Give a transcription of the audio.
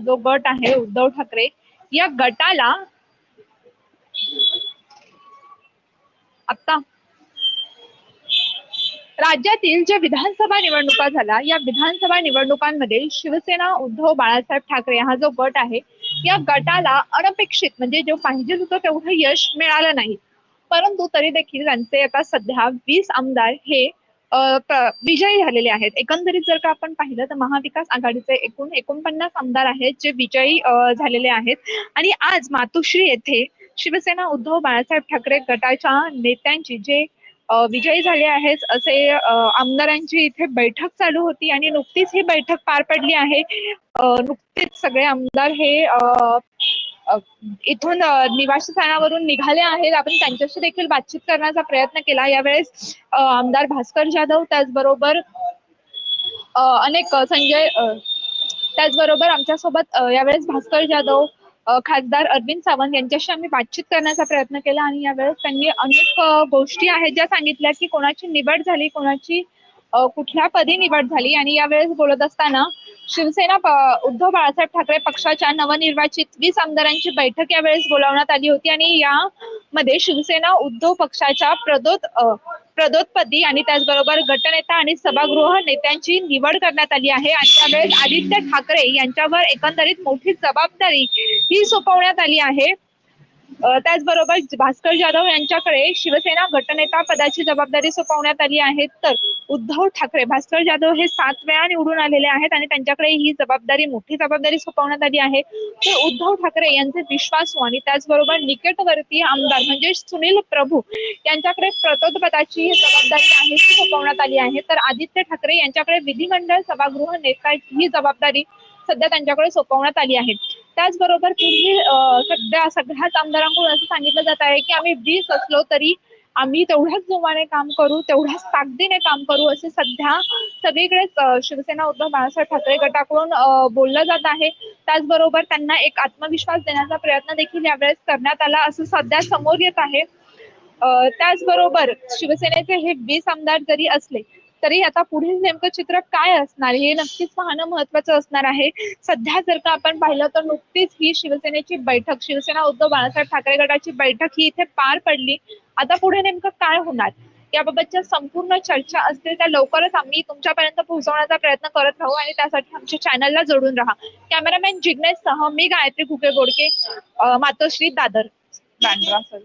जो गट आहे उद्धव ठाकरे या गटाला आता राज्यातील ज्या विधानसभा निवडणुका झाल्या या विधानसभा निवडणुकांमध्ये शिवसेना उद्धव बाळासाहेब ठाकरे हा जो गट आहे या गटाला अनपेक्षित म्हणजे जो पाहिजे होतं तेवढं यश मिळालं नाही. परंतु तरी देखील त्यांचे आता सध्या वीस आमदार हे विजयी झालेले आहेत. एकंदरीत जर का आपण पाहिलं तर महाविकास आघाडीचे एकूण एकोणपन्नास आमदार आहेत जे विजयी झालेले आहेत. आणि आज मातोश्री येथे शिवसेना उद्धव बाळासाहेब ठाकरे गटाच्या नेत्यांची जे विजयी झाले आहेत असे आमदारांची इथे बैठक चालू होती आणि नुकतीच ही बैठक पार पडली आहे. नुकतेच सगळे आमदार हे इथून अ, निवासस्थानावरून निघाले आहेत. आपण त्यांच्याशी देखील बातचीत करण्याचा प्रयत्न केला. यावेळेस आमदार भास्कर जाधव त्याचबरोबर अनेक संजय त्याचबरोबर आमच्यासोबत यावेळेस भास्कर जाधव खासदार अरविंद सावंत यांच्याशी आम्ही बातचीत करण्याचा प्रयत्न केला. आणि यावेळेस त्यांनी अनेक गोष्टी आहेत ज्या सांगितल्या की कोणाची निवड झाली कोणाची कुठल्या पदी निवड झाली. आणि यावेळेस बोलत असताना शिवसेना उद्धव बाळासाहेब ठाकरे पक्षाच्या नवनिर्वाचित वीस आमदारांची बैठक यावेळेस बोलावण्यात आली होती आणि यामध्ये शिवसेना उद्धव पक्षाच्या प्रदोत प्रदोतपदी आणि त्याचबरोबर गटनेता आणि सभागृह नेत्यांची निवड करण्यात आली आहे. आणि त्यावेळेस आदित्य ठाकरे यांच्यावर एकंदरीत मोठी जबाबदारी ही सोपवण्यात आली आहे. त्याचबरोबर भास्कर जाधव यांच्याकडे शिवसेना गटनेता पदाची जबाबदारी सोपवण्यात आली आहे. तर उद्धव ठाकरे भास्कर जाधव हे सात वेळा निवडून आलेले आहेत आणि त्यांच्याकडे ही जबाबदारी मोठी जबाबदारी सोपवण्यात आली आहे. तर उद्धव ठाकरे यांचे विश्वासू आणि त्याचबरोबर निकटवर्ती आमदार म्हणजे सुनील प्रभू यांच्याकडे प्रतोद पदाची जबाबदारी आहे ती सोपवण्यात आली आहे. तर आदित्य ठाकरे यांच्याकडे विधिमंडळ सभागृह नेता ही जबाबदारी सध्या त्यांच्याकडे सोपवण्यात आली आहे. त्याचबरोबर पूर्वी सध्या सगळ्याच आमदारांकडून असं सांगितलं जात आहे की आम्ही वीस असलो तरी आम्ही तेवढ्याच जोमाने काम करू तेवढ्याच ताकदीने काम करू असे सध्या सगळीकडेच शिवसेना उद्धव बाळासाहेब ठाकरे गटाकडून बोललं जात आहे. त्याचबरोबर त्यांना एक आत्मविश्वास देण्याचा प्रयत्न देखील यावेळेस करण्यात आला असं सध्या समोर येत आहे. त्याचबरोबर शिवसेनेचे हे वीस आमदार जरी असले तरी आता पुढील नेमकं चित्र काय असणार? हे नक्कीच पाहणं महत्वाचं असणार आहे. सध्या जर का आपण पाहिलं तर नुकतीच ही शिवसेनेची बैठक शिवसेना उद्धव बाळासाहेब ठाकरे गटाची बैठक ही इथे पार पडली. आता पुढे नेमकं काय होणार? याबाबतच्या संपूर्ण चर्चा असतील त्या लवकरच आम्ही तुमच्यापर्यंत पोहोचवण्याचा प्रयत्न करत राहू आणि त्यासाठी आमच्या चॅनलला जोडून राहा. कॅमेरामॅन जिग्नेश सह मी गायत्री कुके गोडके मातोश्री दादर बँड्रा सॉरी.